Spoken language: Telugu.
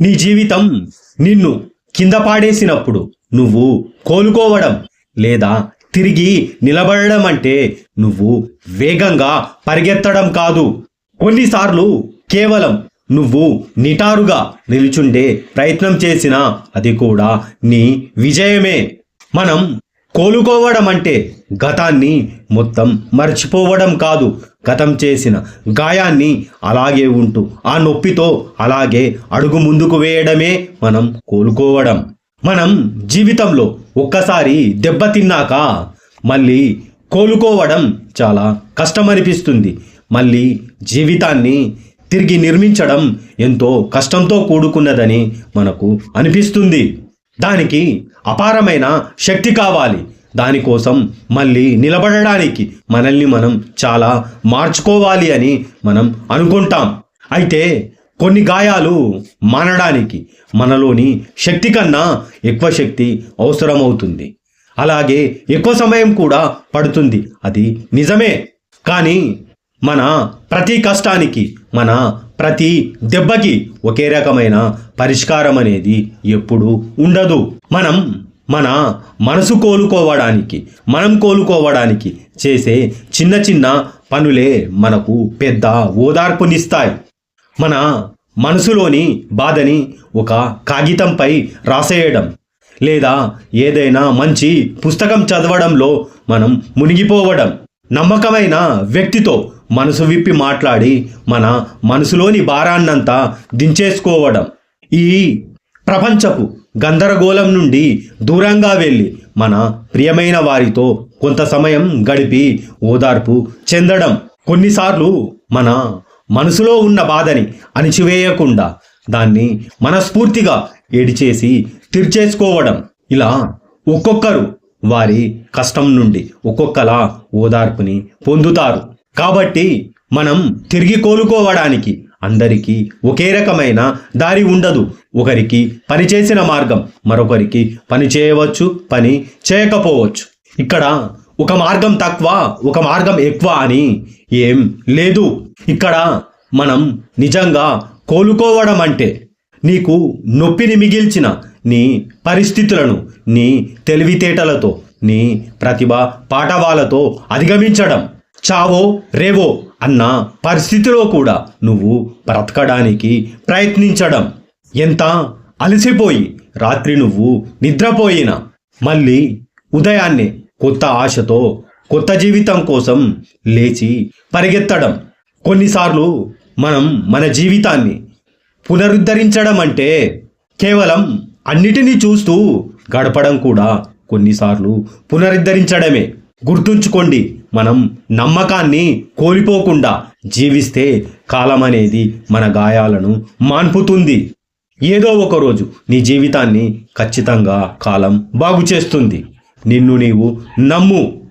నీ జీవితం నిన్ను కింద పాడేసినప్పుడు నువ్వు కోలుకోవడం లేదా తిరిగి నిలబడడం అంటే నువ్వు వేగంగా పరిగెత్తడం కాదు. కొన్నిసార్లు కేవలం నువ్వు నిటారుగా నిలుచుండే ప్రయత్నం చేసినా అది కూడా నీ విజయమే. మనం కోలుకోవడం అంటే గతాన్ని మొత్తం మర్చిపోవడం కాదు. గతం చేసిన గాయాన్ని అలాగే ఉంటూ ఆ నొప్పితో అలాగే అడుగు ముందుకు వేయడమే మనం కోలుకోవడం. మనం జీవితంలో ఒక్కసారి దెబ్బతిన్నాక మళ్ళీ కోలుకోవడం చాలా కష్టమనిపిస్తుంది. మళ్ళీ జీవితాన్ని తిరిగి నిర్మించడం ఎంతో కష్టంతో కూడుకున్నదని మనకు అనిపిస్తుంది. దానికి అపారమైన శక్తి కావాలి. దానికోసం మళ్ళీ నిలబడడానికి మనల్ని మనం చాలా మార్చుకోవాలి అని మనం అనుకుంటాం. అయితే కొన్ని గాయాలు మానడానికి మనలోని శక్తి కన్నా ఎక్కువ శక్తి అవసరమవుతుంది. అలాగే ఎక్కువ సమయం కూడా పడుతుంది. అది నిజమే. కానీ మన ప్రతి కష్టానికి మన ప్రతి దెబ్బకి ఒకే రకమైన పరిష్కారం అనేది ఎప్పుడూ ఉండదు. మనం మన మనసు కోలుకోవడానికి మనం కోలుకోవడానికి చేసే చిన్న చిన్న పనులే మనకు పెద్ద ఓదార్పునిస్తాయి. మన మనసులోని బాధని ఒక కాగితంపై రాసేయడం లేదా ఏదైనా మంచి పుస్తకం చదవడంలో మనం మునిగిపోవడం. నమ్మకమైన వ్యక్తితో మనసు విప్పి మాట్లాడి మన మనసులోని భారాన్నంతా దించేసుకోవడం. ఈ ప్రపంచపు గందరగోళం నుండి దూరంగా వెళ్ళి మన ప్రియమైన వారితో కొంత సమయం గడిపి ఓదార్పు చెందడం కొన్నిసార్లు మన మనసులో ఉన్న బాధని అణిచివేయకుండా దాన్ని మనస్ఫూర్తిగా ఏడిచేసి తీర్చేసుకోవడం. ఇలా ఒక్కొక్కరు వారి కష్టం నుండి ఒక్కొక్కలా ఓదార్పుని పొందుతారు. కాబట్టి మనం తిరిగి కోలుకోవడానికి అందరికీ ఒకే రకమైన దారి ఉండదు. ఒకరికి పని చేసిన మార్గం మరొకరికి పని చేయవచ్చు పని చేయకపోవచ్చు. ఇక్కడ ఒక మార్గం తక్కువ ఒక మార్గం ఎక్కువ అని ఏం లేదు. ఇక్కడ మనం నిజంగా కోలుకోవడం అంటే నీకు నొప్పిని మిగిల్చిన నీ పరిస్థితులను నీ తెలివితేటలతో నీ ప్రతిభ పాఠవాలతో అధిగమించడం. చావో రేవో అన్న పరిస్థితిలో కూడా నువ్వు బ్రతకడానికి ప్రయత్నించడం. ఎంత? అలసిపోయి రాత్రి నువ్వు నిద్రపోయినా. మళ్ళీ ఉదయాన్నే కొత్త ఆశతో కొత్త జీవితం కోసం లేచి పరిగెత్తడం. కొన్నిసార్లు మనం మన జీవితాన్ని పునరుద్ధరించడం అంటే కేవలం అన్నిటినీ చూస్తూ గడపడం కూడా కొన్నిసార్లు పునరుద్ధరించడమే. గుర్తుంచుకోండి మనం నమ్మకాన్ని కోల్పోకుండా జీవిస్తే కాలం అనేది మన గాయాలను మాన్పుతుంది. ఏదో ఒక రోజు నీ జీవితాన్ని ఖచ్చితంగా కాలం బాగు చేస్తుంది నిన్ను నీవు నమ్ము.